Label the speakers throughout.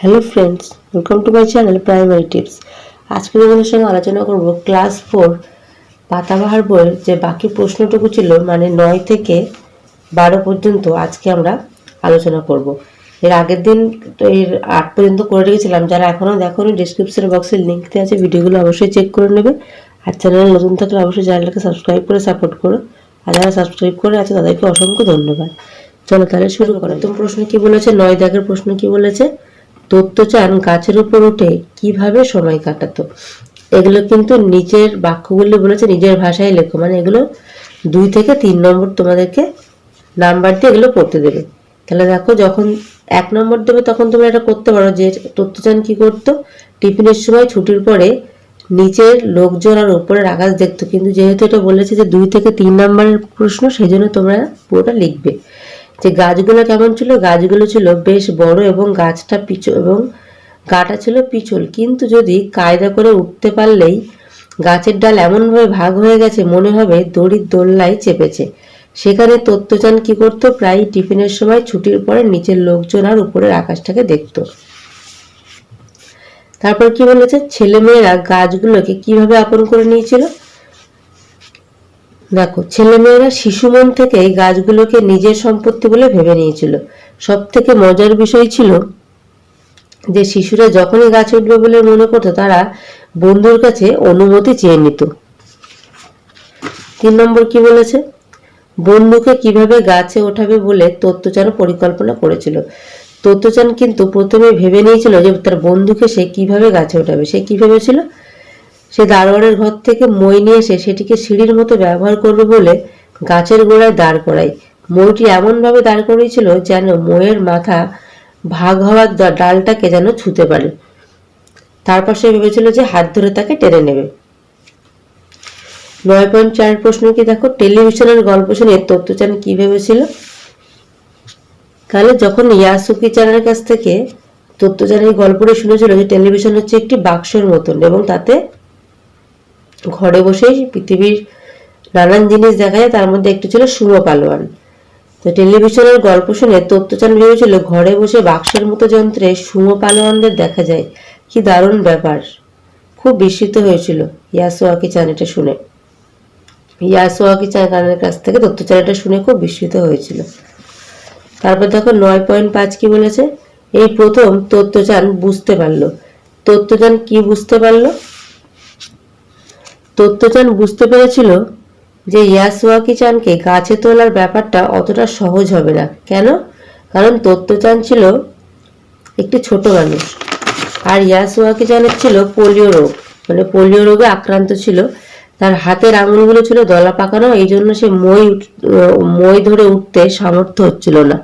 Speaker 1: Hello friends welcome to my channel primary tips আজকে তোমাদের সঙ্গে আলোচনা করব ক্লাস ফোর পাতাবাহার বইয়ের যে বাকি প্রশ্নটুকু ছিল মানে নয় থেকে বারো পর্যন্ত আজকে আমরা আলোচনা করব। এর আগের দিন এর আট পর্যন্ত করে রেখেছিলাম, যারা এখনও দেখোনি ডিসক্রিপশন বক্সে লিঙ্ক দেওয়া আছে, ভিডিওগুলো অবশ্যই চেক করে নেবে। আর চ্যানেলে নতুন থাকলে অবশ্যই চ্যানেলটাকে সাবস্ক্রাইব করে সাপোর্ট করো। আর যারা সাবস্ক্রাইব করে আছে, তাদেরকে অসংখ্য ধন্যবাদ। চলো তাহলে শুরু করো প্রথম প্রশ্ন কি বলেছে? নয় দাগের প্রশ্ন কি বলেছে? তত্ত্বচান গাছের উপর উঠে কীভাবে সময় কাটাতো। এগুলো কিন্তু নিজের বাক্যগুলো বলেছে, নিজের ভাষায় লেখো। মানে এগুলো দুই থেকে তিন নম্বর তোমাদেরকে নাম্বার দিয়ে এগুলো পড়তে দেবে। তাহলে দেখো, যখন এক নম্বর দেবে, তখন তোমরা এটা করতে পারো যে তত্ত্বচান কি করতো? টিফিনের সময় ছুটির পরে নিচের লোকজন আর উপরের আকাশ দেখতো। কিন্তু যেহেতু এটা বলেছে যে দুই থেকে তিন নম্বরের প্রশ্ন সেই জন্য তোমরা পুরোটা লিখবে। যে গাছগুলো কেমন ছিল, গাছগুলো ছিল বেশ বড় এবং গাছটা পিছু, এবং গাটা ছিল পিছল। কিন্তু যদি কায়দা করে উঠতে পারলেই গাছের ডাল এমনভাবে ভাগ হয়ে গেছে, মনে হবে দড়ির দোল্লায় চেপেছে। সেখানে তত্ত্বচান কি করতো? প্রায় টিফিনের সময় ছুটির পরে নিচের লোকজন আর উপরের আকাশটাকে দেখতো। তারপর কি বলেছে? ছেলেমেয়েরা গাছগুলোকে কীভাবে আপন করে নিয়েছিল? দেখো, ছেলেমেয়েরা শিশু মন থেকে এই গাছগুলোকে নিজের সম্পত্তি বলে ভেবে নিয়েছিল। সব থেকে মজার বিষয় ছিল যে, শিশুরা যখনই গাছে উঠবে বলে মনে করতো, তারা বন্ধুর কাছে অনুমতি চেয়ে নিত। তিন নম্বর কি বলেছে? বন্ধুকে কীভাবে গাছে ওঠাবে বলে তত্ত্বচান পরিকল্পনা করেছিল। তত্ত্বচান কিন্তু প্রথমে ভেবে নিয়েছিল যে, তার বন্ধুকে সে কীভাবে গাছে ওঠাবে, সে কি ভেবেছিল সে দারোয়ানের ঘর থেকে মই নিয়ে এসে সেটিকে সিঁড়ির মতো ব্যবহার করবে বলে গাছের গোড়ায় দাঁড় করাই মইটি এমনভাবে দাঁড় করিয়েছিল যেন মইয়ের মাথা ভাগ হওয়ার ডালটাকে যেন ছুতে পারে। তারপর সে ভেবেছিল যে হাত ধরে তাকে টেনে নেবে। নয় পয়েন্ট চার প্রশ্ন কি দেখো? টেলিভিশনের গল্প শুনে তত্ত্বচান কি ভেবেছিল? তাহলে যখন ইয়াসুকি চানের কাছ থেকে তত্ত্বচানের এই গল্পটা শুনেছিল যে টেলিভিশন হচ্ছে একটি বাক্সের মতন এবং তাতে ঘরে বসেই পৃথিবীর নানান জিনিস দেখা যায়, তার মধ্যে একটি ছিল সুমো পালোয়ান। তো টেলিভিশনের গল্প শুনে তত্ত্বচান ভেবেছিল ঘরে বসে বাক্সের মতো যন্ত্রে সুমো পালোয়ানদের দেখা যায়। কি দারুণ ব্যাপার। খুব বিস্মিত হয়েছিল ইয়াসোয়াকি চান এটা শুনে। ইয়াসোয়াকি চান কানের কাছ থেকে তত্ত্বচান এটা শুনে খুব বিস্মিত হয়েছিল। তারপর দেখো নয় পয়েন্ট পাঁচ কি বলেছে? এই প্রথম তত্ত্বচান বুঝতে পারল। তত্ত্বচান কি বুঝতে পারল? তত্ত্বচান বুঝতে পেরেছিল যে ইয়াসুয়াকি চানকে গাছে তোলার ব্যাপারটা অতটা সহজ হবে না। কেন? কারণ তত্ত্বচান ছিল একটি ছোট মানুষ। আর ইয়াসুয়াকি চানের ছিল পোলিও রোগ। মানে পোলিও রোগে আক্রান্ত ছিল। তার হাতের আঙুলগুলো ছিল দলা পাকানো, এই জন্য সে মই মই ধরে উঠতে সামর্থ্য হচ্ছিল না।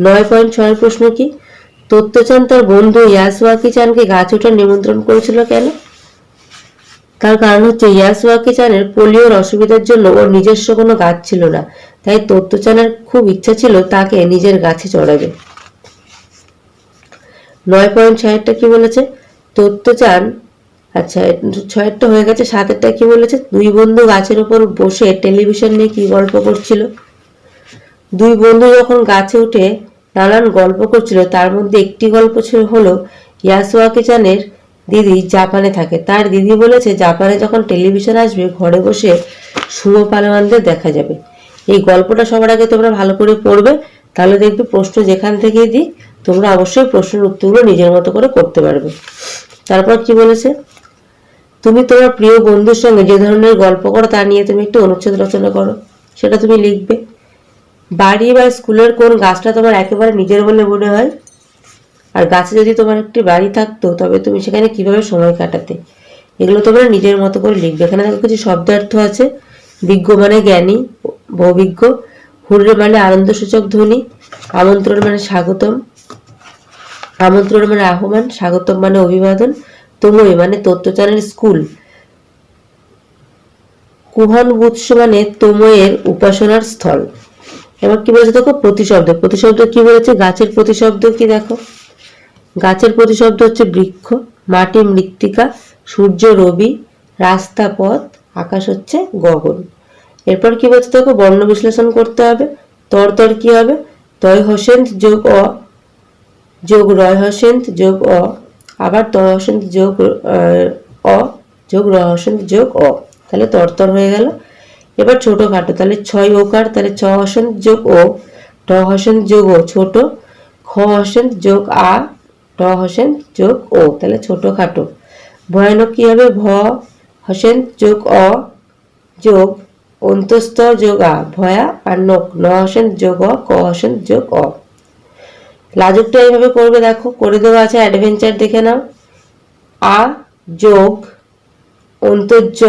Speaker 1: নয় পয়েন্ট ছয় প্রশ্ন কি? তত্ত্বচান তার বন্ধু ইয়াসুয়াকি চানকে গাছ ওঠার নিমন্ত্রণ করেছিল কেন? তার কারণ হচ্ছে ইয়াসুয়াকি চানের পোলিওর অসুবিধার জন্য ওর নিজস্ব কোনো গাছ ছিল না। তাই তত্ত্বচানের খুব ইচ্ছা ছিল তাকে নিজের গাছে চড়াবে। নয় পয়েন্ট ছয়েরটা কি বলেছে? তত্ত্বচান আচ্ছা ছয়েরটা হয়ে গেছে, সাতেরটা কি বলেছে? দুই বন্ধু গাছের উপর বসে টেলিভিশন নিয়ে কি গল্প করছিল? দুই বন্ধু যখন গাছে উঠে নানান গল্প করছিল, তার মধ্যে একটি গল্প ছিল হলো ইয়াসুয়াকি চানের দিদি জাপানে থাকে। তার দিদি বলেছে, জাপানে যখন টেলিভিশন আসবে, ঘরে বসে সুমো পালোয়ানদের দেখা যাবে। এই গল্পটা সবার আগে তোমরা ভালো করে পড়বে, তাহলে দেখবে প্রশ্ন যেখান থেকেই দিই তোমরা অবশ্যই প্রশ্নের উত্তরগুলো নিজের মতো করে করতে পারবে। তারপর কি বলেছে? তুমি তোমার প্রিয় বন্ধুর সঙ্গে যে ধরনের গল্প করো, তা নিয়ে তুমি একটু অনুচ্ছেদ রচনা করো, সেটা তুমি লিখবে। বাড়ি বা স্কুলের কোন গাছটা তোমার একেবারে নিজের বলে মনে হয়? আর গাছে যদি তোমার একটি বাড়ি থাকতো, তবে তুমি সেখানে কীভাবে সময় কাটাতে? এগুলো তোমরা নিজের মতো করে লিখবে। এখানে দেখো কিছু শব্দার্থ আছে। বিজ্ঞ মানে জ্ঞানী অভিজ্ঞ হুররে মানে আনন্দসূচক ধ্বনি। আমন্ত্রণ মানে স্বাগতম। আমন্ত্রণ মানে আহ্বান। স্বাগতম মানে অভিবাদন। তোমই মানে তত্ত্বচানের স্কুল। কুহন বুৎস মানে তোময়ের উপাসনার স্থল। এবার কি বলেছে দেখো? প্রতিশব্দ। প্রতিশব্দ কি বলেছে? গাছের প্রতিশব্দ কি দেখো? গাছের প্রতিশব্দ হচ্ছে বৃক্ষ, মাটি মৃত্তিকা, সূর্য রবি, রাস্তা পথ, আকাশ হচ্ছে গগন। এরপর কি বলছে দেখো বর্ণ বিশ্লেষণ করতে হবে। তর তর কি হবে? তয় হোসেন যোগ অ, যোগ রয় হসেন্ত যোগ অ, আবার ত হসেন্ত যোগ অ, যোগ র হসেন্ত যোগ অ। তাহলে তরতর হয়ে গেল। এবার ছোটখাটো তাহলে ছয় ওকার তাহলে ছ হসেন্ত যোগ ও ট হসেন্ত যোগ ও ছোট, খ হসেন্ত যোগ আ ট হসেন্ত যোগ ও তাহলে ছোটখাটো ভয়ানক কি হবে? ভ হসেন্ত যোগ অ, যোগ অন্তস্থ যোগ আ। ভয়া আর নক ন হসেন যোগ অ, ক হসেন যোগ অ। লাজুকটা এইভাবে করবে, দেখো, করে দেওয়া আছে অ্যাডভেঞ্চার দেখে নাও। আ যোগ অন্তর্য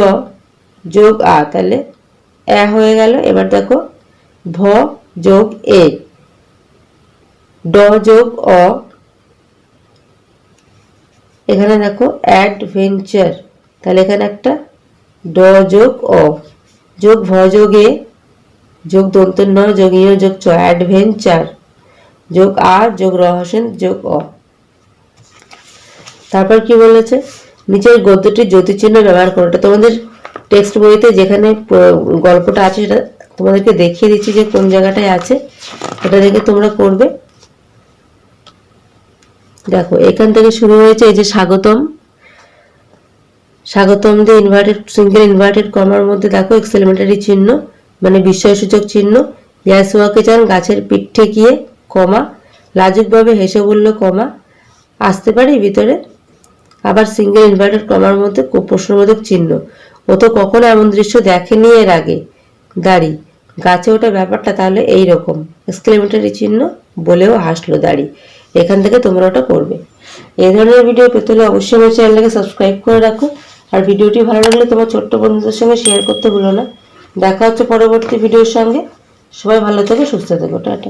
Speaker 1: যোগ আ। তাহলে এ হয়ে গেল। এবার দেখো, ভ যোগ এ। ড যোগ অ এখানে দেখো অ্যাডভেঞ্চার। তাহলে এখানে একটা ড যোগ অ। যোগ ভ যোগ দন্ত ন যোগ ইয়, যোগ চ, অ্যাডভেঞ্চার। যোগ আ যোগ রহস্যন যোগ অ। তারপর কি বলেছে? নিচের গদ্যটির জ্যোতিচিহ্ন ব্যবহার করো। এটা তোমাদের টেক্সট বইতে যেখানে গল্পটা আছে সেটা তোমাদেরকে দেখিয়ে দিচ্ছি যে কোন জায়গাটায় আছে। এটা দেখে তোমরা করবে। দেখো, এখান থেকে শুরু হয়েছে এই যে স্বাগতম। স্বাগতম দিয়ে ইনভার্টেড সিঙ্গেল ইনভার্টেড কমার মধ্যে দেখো এক্সেলিমেন্টারি চিহ্ন মানে বিস্ময়সূচক চিহ্ন। গ্যাস ওয়াকে চান গাছের পিঠ ঠেকিয়ে কমা লাজুকভাবে হেসে বলল কমা আসতে পারি ভিতরে। আবার সিঙ্গেল ইনভার্টেড কমার মধ্যে প্রশ্নবোধক চিহ্ন। ও তো কখনো এমন দৃশ্য দেখেনি এর আগে। দাড়ি, গাছে ওটা ব্যাপারটা তাহলে এই রকম। চিহ্ন বলেও হাসলো দাড়ি। এখান থেকে তোমরা ওটা করবে। এই ধরনের ভিডিও পেতে হলে অবশ্যই আমার চ্যানেলটাকে সাবস্ক্রাইব করে রাখো। আর ভিডিওটি ভালো লাগলে তোমার ছোট্ট বন্ধুদের সঙ্গে শেয়ার করতে ভুলো না। দেখা হচ্ছে পরবর্তী ভিডিওর সঙ্গে। সবাই ভালো থেকো, সুস্থ থেকো, টাটা।